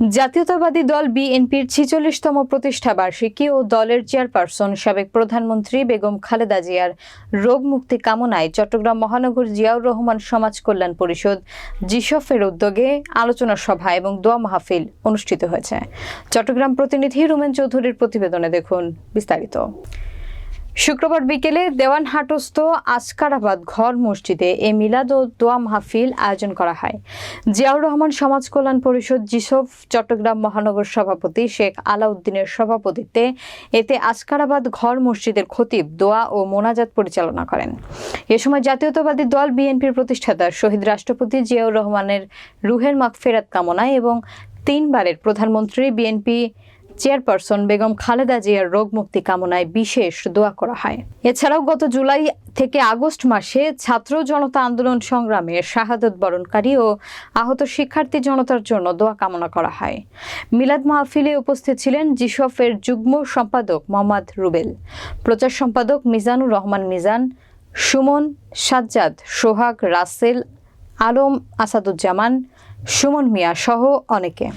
জাতীয়তাবাদী দল বিএনপির ছিচল্লিশতম প্রতিষ্ঠা বার্ষিকী ও দলের চেয়ারপারসন সাবেক প্রধানমন্ত্রী বেগম খালেদা জিয়ার রোগ মুক্তি কামনায় চট্টগ্রাম মহানগর জিয়াউর রহমান সমাজ কল্যাণ পরিষদ জিসফের উদ্যোগে আলোচনা সভা এবং দোয়া মাহফিল অনুষ্ঠিত হয়েছে। চট্টগ্রাম প্রতিনিধি রুমেন চৌধুরীর প্রতিবেদনে দেখুন বিস্তারিত। শুক্রবার বিকেলে দেওয়ানহাটস্থ আসকারাবাদ ঘর মসজিদে এ মিলাদ ও দোয়া মাহফিল আয়োজন করা হয়। জিয়াউর রহমান সমাজ কল্যাণ পরিষদ জিসফ চট্টগ্রাম মহানগর সভাপতি শেখ আলাউদ্দিনের সভাপতিত্বে এতে আসকারাবাদ ঘর মসজিদের খতিব দোয়া ও মোনাজাত পরিচালনা করেন। এ সময় জাতীয়তাবাদী দল বিএনপির প্রতিষ্ঠাতা শহীদ রাষ্ট্রপতি জিয়াউর রহমানের রুহের মাগফেরাত কামনায় এবং তিনবারের প্রধানমন্ত্রী বিএনপি চেয়ারপারসন বেগম খালেদা জিয়ার রোগ মুক্তি কামনায় বিশেষ দোয়া করা হয়। এছাড়াও গত জুলাই থেকে আগস্ট মাসে ছাত্র জনতা আন্দোলন সংগ্রামে শাহাদত বরণকারী ও আহত শিক্ষার্থী জনতার জন্য দোয়া কামনা করা হয়। মিলাদ মাহফিলে উপস্থিত ছিলেন জিসফের যুগ্ম সম্পাদক মোহাম্মদ রুবেল, প্রচার সম্পাদক মিজানুর রহমান মিজান, সুমন সাজ্জাদ, সোহাগ রাসেল, আলম আসাদুজ্জামান, সুমন মিয়া সহ অনেকে।